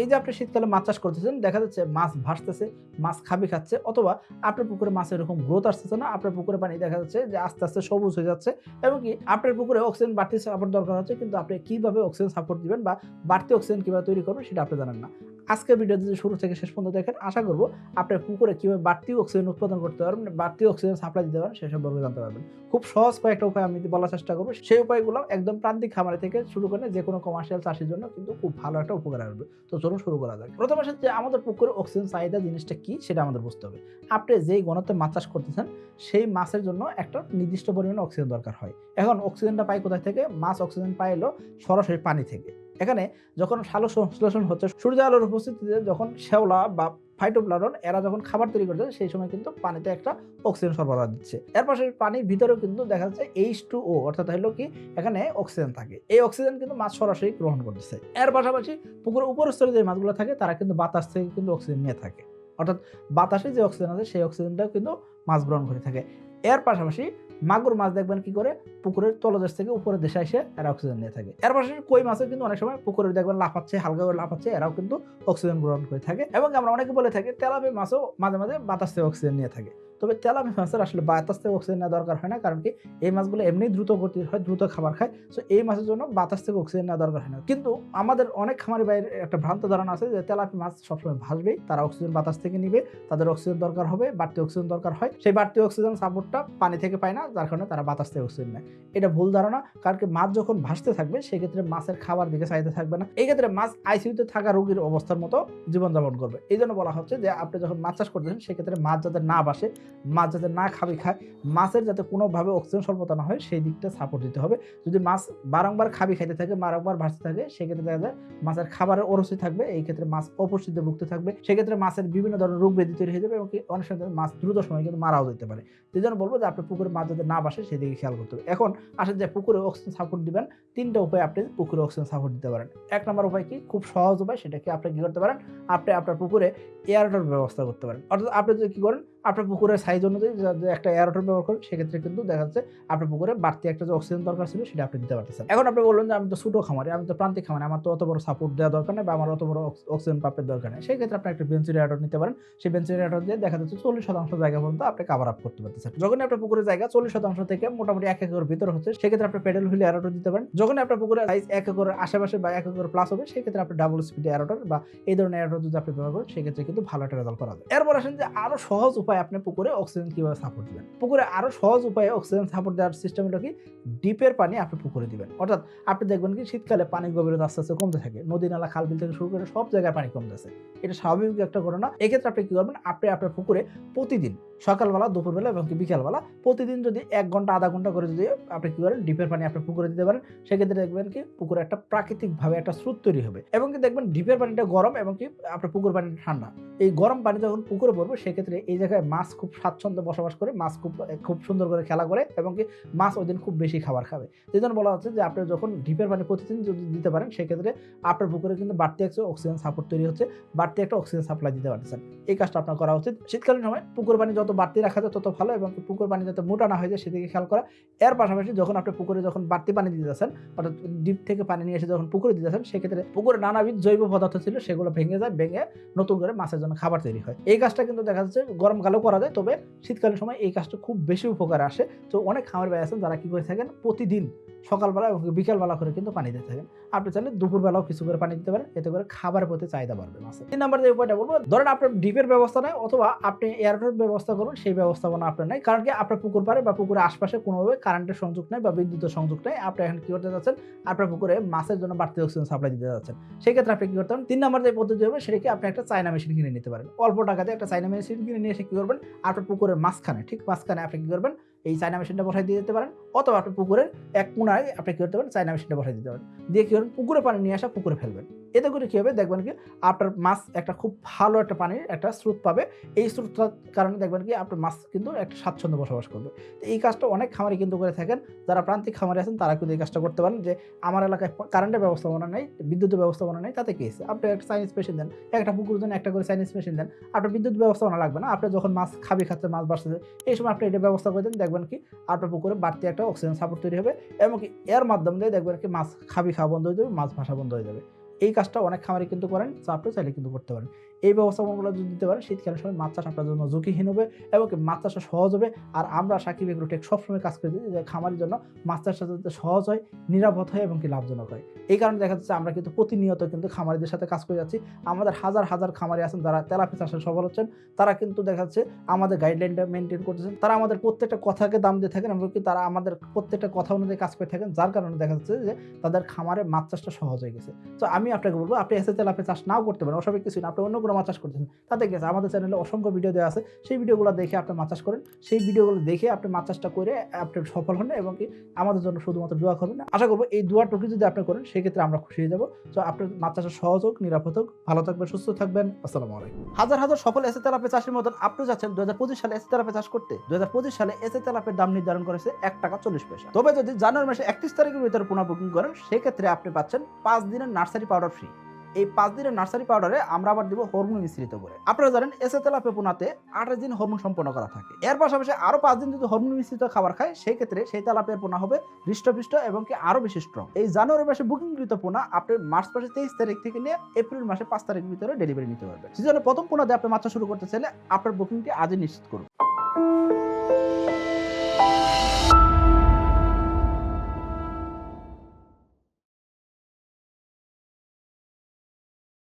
এই যে আপনি শীতকালে মাছ চাষ করতেছেন, দেখা যাচ্ছে মাছ ভাসতেছে, মাছ খাবি খাচ্ছে, অথবা আপনার পুকুরে মাছের এরকম গ্রোথ আসতেছে না, আপনার পুকুরে পানি দেখা যাচ্ছে যে আস্তে আস্তে সবুজ হয়ে যাচ্ছে, এবং কি আপনার পুকুরে অক্সিজেন বাড়তি সাপোর্ট দরকার হচ্ছে, কিন্তু আপনি কীভাবে অক্সিজেন সাপোর্ট দিবেন বা বাড়তি অক্সিজেন কীভাবে তৈরি করবেন সেটা আপনি জানেন না। আজকের ভিডিও যদি শুরু থেকে শেষ পর্যন্ত দেখেন, আশা করব আপনার পুকুরে কীভাবে বাড়তি অক্সিজেন উৎপাদন করতে পারবেন, বাড়তি অক্সিজেন সাপ্লাই দিতে পারেন সেই সম্পর্কে জানতে পারবেন। খুব সহজ কয়েকটা উপায় আমি বলার চেষ্টা করব, সেই উপায়গুলো একদম প্রান্তিক খামারে থেকে শুরু করে যে কোনো কমার্শিয়াল চাষের জন্য কিন্তু খুব ভালো একটা উপকার আসবে। তো চলুন শুরু করা যাক। প্রথম আসে যে আমাদের পুকুরে অক্সিজেন চাহিদা জিনিসটা কী, সেটা আমাদের বুঝতে হবে। আপনি যেই গণতে মাছ চাষ করতেছেন, সেই মাছের জন্য একটা নির্দিষ্ট পরিমাণে অক্সিজেন দরকার হয়। এখন অক্সিজেনটা পাই কোথায় থেকে? মাছ অক্সিজেন পাইলো সরাসরি পানি থেকে। এখানে যখন সালো সংশ্লেষণ হচ্ছে, সূর্য আলোর উপস্থিতিতে যখন শ্যাওলা বা ফাইটোপ্লারন এরা যখন খাবার তৈরি করছে, সেই সময় কিন্তু পানিতে একটা অক্সিজেন সরবরাহ দিচ্ছে। এর পাশে পানির ভিতরেও কিন্তু দেখা যাচ্ছে এইচ টু ও অর্থাৎ হলো কি, এখানে অক্সিজেন থাকে। এই অক্সিজেন কিন্তু মাছ সরাসরি গ্রহণ করতেছে। এর পাশাপাশি পুকুরের উপর স্তরে যে মাছগুলো থাকে, তারা কিন্তু বাতাস থেকে কিন্তু অক্সিজেন নিয়ে থাকে। অর্থাৎ বাতাসে যে অক্সিজেন আছে, সেই অক্সিজেনটাও কিন্তু মাছ গ্রহণ করে থাকে। এর পাশাপাশি মাগুর মাছ দেখবেন কি করে? পুকুরের তলদেশ থেকে উপরের দেশে এসে এরা অক্সিজেন নিয়ে থাকে। এর পাশাপাশি কই মাছও কিন্তু অনেক সময় পুকুরে দেখবেন লাফাচ্ছে, হালকা করে লাফাচ্ছে, এরাও কিন্তু অক্সিজেন গ্রহণ করে থাকে। এবং আমরা অনেকে বলে থাকি, তেলাপি মাছও মাঝে মাঝে বাতাস থেকে অক্সিজেন নিয়ে থাকে। তবে তেলাপি মাছের আসলে বাতাস থেকে অক্সিজেন নেওয়া দরকার হয় না, কারণ কি এই মাছগুলো এমনি দ্রুত গতির হয়, দ্রুত খাবার খায়। সো এই মাছের জন্য বাতাস থেকে অক্সিজেন নেওয়া দরকার হয় না। কিন্তু আমাদের অনেক খামারি বাইরের একটা ভ্রান্ত ধারণা আছে যে তেলাপি মাছ সবসময় ভাসবেই। তারা অক্সিজেন বাতাস থেকে নিবে, তাদের অক্সিজেন দরকার হবে, বাড়তি অক্সিজেন দরকার হয়। সেই বাড়তি অক্সিজেন সাপোর্টটা পানি থেকে পায় না, যার কারণে তারা বাতাস থেকে অক্সিজেন নেয়। এটা ভুল ধারণা, কারণ কি মাছ যখন ভাসতে থাকবে, সেক্ষেত্রে মাছের খাবার দিকে চাইতে থাকবে না। এই ক্ষেত্রে মাছ আইসিউতে থাকা রোগীর অবস্থার মতো জীবনযাপন করবে। এই জন্য বলা হচ্ছে যে আপনি যখন মাছ চাষ করতেছেন, সেক্ষেত্রে মাছ যাতে না বাসে মাছ যাতে না খাবে খায়, মাছের যাতে কোনোভাবে অক্সিজেন স্বল্পতা না হয়, সেই দিকটা সাপোর্ট দিতে হবে। যদি মাছ বারংবার খাবি, খাইতে থাকে, বারংবার ভাসতে থাকে, সেক্ষেত্রে দেখা যায় মাছের খাবারের অরসি থাকবে, এই ক্ষেত্রে মাছ অপুষ্টিতে ভুগতে থাকবে। সেক্ষেত্রে মাছের বিভিন্ন ধরনের রোগ ব্যাধি তৈরি হয়ে যাবে এবং অনেক সময় মাছ দ্রুত সময় কিন্তু মারাও যেতে পারে। সেই জন্য বলব যে আপনি পুকুরে মাছ যাতে না বাসে সেদিকে খেয়াল করতে হবে। এখন আসেন যে পুকুরে অক্সিজেন সাপোর্ট দিবেন, তিনটা উপায় আপনি পুকুরে অক্সিজেন সাপোর্ট দিতে পারেন। এক নম্বর উপায় কি? খুব সহজ উপায় সেটা কি আপনি কি করতে পারেন? আপনি আপনার পুকুরে এয়ারটের ব্যবস্থা করতে পারেন। অর্থাৎ আপনি যদি কি করেন আপনার পুকুরের সাইজ অনুযায়ী একটা এয়ারটের ব্যবহার করেন, সেক্ষেত্রে কিন্তু দেখা যাচ্ছে আপনার পুকুরে বাড়তি একটা যে অক্সিজেন দরকার ছিল, সেটা আপনি দিতে পারতেছেন। এখন আপনি বললেন যে আমি তো ছোটো খামারি, আমি তো প্রান্তিক খামারি, আমার তো অত বড় সাপোর্ট দেওয়া দরকার নেই বা আমার অত বড় অক্সিজেন পাম্পের দরকার নেই। সেই ক্ষেত্রে আপনি একটা বেঞ্চুরি এয়ারটর নিতে পারেন। সেই বেঞ্চুরি এয়ারটর দিয়ে দেখা যাচ্ছে চল্লিশ শতাংশ জায়গা পর্যন্ত আপনি কাভার আপ করতে পারতেছেন। যখন আপনার পুকুরের জায়গা চল্লিশ শতাংশ থেকে মোটামুটি এক একর ভিতর হচ্ছে, সেক্ষেত্রে আপনি পেডেল হুইল এয়ারটর দিতে পারেন। যখন আপনার পুকুরের সাইজ এক একরের আশেপাশে বা এক একর প্লাস হবে, সেক্ষেত্রে আপনি ডাবল স্পিড এয়ারটর বা এই ধরনের এয়ারটর যদি আপনি ব্যবহার করেন, সেক্ষেত্রে কিন্তু ভালো একটা রেজাল্ট করা যায়। এরপর আসেন যে আরও সহজ উপায় আপনি পুকুরে অক্সিজেন কীভাবে সাপোর্ট দেবেন? পুকুরে আরও সহজ উপায়ে অক্সিজেন সাপোর্ট দেওয়ার সিস্টেম হলো কি? ডিপের পানি আপনি পুকুরে দিবেন। অর্থাৎ আপনি দেখবেন কি, শীতকালে পানির গভীরতা আস্তে আস্তে কমতে থাকে। নদী, নালা, খাল, বিল থেকে শুরু করে সব জায়গায় পানি কমতেছে। এটা স্বাভাবিক একটা ঘটনা। এক্ষেত্রে আপনি কী করবেন? আপনি আপনার পুকুরে প্রতিদিন সকালবেলা, দুপুরবেলা এবং কি বিকালবেলা। প্রতিদিন যদি এক ঘণ্টা, আধা ঘণ্টা করে যদি আপনি কি করেন, ডিপের পানি আপনি পুকুরে দিতে পারেন, সেক্ষেত্রে দেখবেন কি পুকুরে একটা প্রাকৃতিকভাবে একটা স্রোত তৈরি হবে। এবং কি দেখবেন ডিপের পানিটা গরম এবং কি আপনার পুকুর পানিটা ঠান্ডা। এই গরম পানি যখন পুকুরে পড়বে, সেক্ষেত্রে এই জায়গায় মাছ খুব স্বাচ্ছন্দ্যে বসবাস করে, মাছ খুব খুব সুন্দর করে খেলা করে এবং কি মাছ ওই দিন খুব বেশি খাবার খাবে। সেই জন্য বলা হচ্ছে যে আপনি যখন ডিপের পানি প্রতিদিন যদি দিতে পারেন, সেক্ষেত্রে আপনার পুকুরে কিন্তু বাড়তি একটা অক্সিজেন সাপোর্ট তৈরি হচ্ছে, বাড়তি একটা অক্সিজেন সাপ্লাই দিতে পারতেছেন। এই কাজটা আপনার করা উচিত। শীতকালীন সময় পুকুর পানি যত বাড়তি রাখা যায় তত ভালো এবং পুকুর পানি যাতে মোটা না হয়ে যায় সেদিকে খেয়াল করা। এর পাশাপাশি যখন আপনি পুকুরে যখন বাড়তি পানি দিতে যাচ্ছেন, অর্থাৎ ডিপ থেকে পানি নিয়ে এসে যখন পুকুরে দিতে যাচ্ছেন, সেক্ষেত্রে পুকুরে নানাবিধ জৈব পদার্থ ছিল, সেগুলো ভেঙে যায়, ভেঙে নতুন করে মাছের জন্য খাবার তৈরি হয়। এই কাজটা কিন্তু দেখা যাচ্ছে গরমকালেও করা যায়, তবে শীতকালীন সময় এই কাজটা খুব বেশি উপকার আসে। তো অনেক খামার ভাই আছেন যারা কি করে থাকেন, প্রতিদিন সকালবেলা এবং বিকালবেলা করে কিন্তু পানি দিতে থাকেন। আপনি চাইলে দুপুরবেলাও কিছু করে পানি দিতে পারেন, এতে করে খাবারের প্রতি চাহিদা বাড়বে মাছের। তিন নম্বর যে উপায়টা বলব, ধরেন আপনার ডিপের ব্যবস্থা নেই অথবা আপনি এয়ারপোর্ট ব্যবস্থা করুন, সেই ব্যবস্থাপনা আপনার নাই। কারণ কি? আপনার পুকুর পাড়ে বা পুকুরের আশপাশে কোনোভাবে কারেন্টের সংযোগ নেই বা বিদ্যুতের সংযোগ নেই। আপনি এখন কি করতে যাচ্ছেন? আপনার পুকুরে মাছের জন্য বাড়তি অক্সিজেন সাপ্লাই দিতে যাচ্ছেন। সেই ক্ষেত্রে আপনি কী করতে পারেন? তিন নম্বর যে পদ্ধতি হবে, সেটাকে আপনি একটা চায়না মেশিন কিনে নিতে পারেন। অল্প টাকাতে একটা চাইনা মেশিন কিনে নিয়ে এসে কী করবেন? আপনার পুকুরের মাঝখানে, ঠিক মাঝখানে আপনি কী করবেন? এই চায়না মেশিনটা বসাই দিয়ে দিতে পারেন। অথবা আপনি পুকুরের এক কোনায় আপনি কী করতে পারেন? চায়না মেশিনটা বসাই দিতে পারেন। দিয়ে কী করবেন? পুকুরে পানি নিয়ে আসা পুকুরে ফেলবেন। এতে করে কী হবে? দেখবেন কি আপনার মাছ একটা খুব ভালো একটা পানির একটা স্রোত পাবে। এই স্রোতটার কারণে দেখবেন কি আপনার মাছ কিন্তু একটা স্বাচ্ছন্দ্য বসবাস করবে। তো এই কাজটা অনেক খামারি কিন্তু করে থাকেন। যারা প্রান্তিক খামারি আছেন, তারা কিন্তু এই কাজটা করতে পারেন যে, আমার এলাকায় কারেন্টের ব্যবস্থাপনা নেই, বিদ্যুতের ব্যবস্থাপনা নেই, তাতে কী আছে আপনি একটা চাইনিজ মেশিন দেন, একটা পুকুর জন্য একটা করে চাইনিজ মেশিন দেন আপনার বিদ্যুৎ ব্যবস্থাপনা লাগবে না। আপনি যখন মাছ খাবি খাচ্ছে মাছ বাড়ছে, এই সময় আপনি এটা ব্যবস্থা করে দেন, দেখবেন কি, আপনার পুকুরে বাড়তি একটা অক্সিজেন সাপোর্ট তৈরি হবে এবং কি, এর মাধ্যমে দিয়ে দেখবেন কি মাছ খাবি খাওয়া বন্ধ হয়ে যাবে মাছ ভাসা বন্ধ হয়ে যাবে। এই কাজটা অনেক খামারি কিন্তু করেন, তো আপনি চাইলে কিন্তু করতে পারেন। এই ব্যবস্থাপনাগুলো যদি দিতে পারেন, শীতকালের সময় মাছ চাষ আপনার জন্য ঝুঁকিহীন হবে এবং মাছ চাষটা সহজ হবে। আর আমরা সাকিব এগ্রোটেক সবসময় কাজ করে দিই যে খামারের জন্য মাছ চাষটা যাতে সহজ হয়, নিরাপদ হয় এবং কি লাভজনক হয়। এই কারণে দেখা যাচ্ছে আমরা কিন্তু প্রতিনিয়ত কিন্তু খামারিদের সাথে কাজ করে যাচ্ছি। আমাদের হাজার হাজার খামারি আছেন যারা তেলাপি চাষে সফল হচ্ছেন, তারা কিন্তু দেখা যাচ্ছে আমাদের গাইডলাইনটা মেনটেন করতেছেন। তারা আমাদের প্রত্যেকটা কথাকে দাম দিয়ে থাকেন এমনকি তারা আমাদের প্রত্যেকটা কথা অনুযায়ী কাজ করে থাকেন, যার কারণে দেখা যাচ্ছে যে তাদের খামারে মাছ চাষটা সহজ হয়ে গেছে। তো আমি আপনাকে বলব, আপনি এসে তেলাপি চাষ নাও করতে পারেন, অস্বাভাবিক কিছু না। আপনি অন্য কোনো মাছ চাষ করতেছেন তাতে গেছে আমাদের চ্যানেলে অসংখ্য ভিডিও দেওয়া আছে। সেই ভিডিওগুলো দেখে আপনি মাছ চাষ করেন। সেই ভিডিওগুলো দেখে আপনি মাছ চাষটা করে আপনি সফল হন এবং কি আমাদের জন্য শুধুমাত্র দোয়া করবেন। আশা করব এই দোয়াটুকু যদি আপনি করেন, সেক্ষেত্রে আমরা খুশি হয়ে যাব। তো আপনার মাছ চাষের সহজ হোক, নিরাপদ হোক, ভালো থাকবেন, সুস্থ থাকবেন। আসসালামু আলাইকুম। হাজার হাজার সফল এসে তেলাপে চাষের মতন আপনি যাচ্ছেন। দু হাজার পঁচিশ সালে এসে তেলাপে চাষ করতে। দু হাজার পঁচিশ সালে এসে তেলাপের দাম নির্ধারণ করেছে এক টাকা চল্লিশ পয়সা। তবে যদি জানুয়ারি মাসে একত্রিশ তারিখের ভিতরে পুনঃ বুকিং করেন, সেক্ষেত্রে আপনি পাচ্ছেন পাঁচ দিনের নার্সারি পাউডার ফ্রি এই পাঁচ দিনের নার্সারি পাউডারে আমরা আবার দিব হরমোন মিশ্রিত করে। আপনারা জানেন এসে তেলাপে পোনাতে আঠাশ দিন হরমোন সম্পন্ন করা থাকে। এর পাশাপাশি আরও পাঁচ দিন যদি হরমোন মিশ্রিত খাবার খায় সেই ক্ষেত্রে সেই তেলাপের পোনা হবে হৃষ্টপুষ্ট এবং কি আরও বেশি স্ট্রং এই জানুয়ারি মাসে বুকিংকৃত পোনা আপনি মার্চ মাসে তেইশ তারিখ থেকে নিয়ে এপ্রিল মাসে পাঁচ তারিখের ভিতরে ডেলিভারি নিতে পারবেন। সিজনের প্রথম পোনা দিয়ে আপনি মাত্রা শুরু করতে চাইলে আপনার বুকিংটি আজই নিশ্চিত করুন।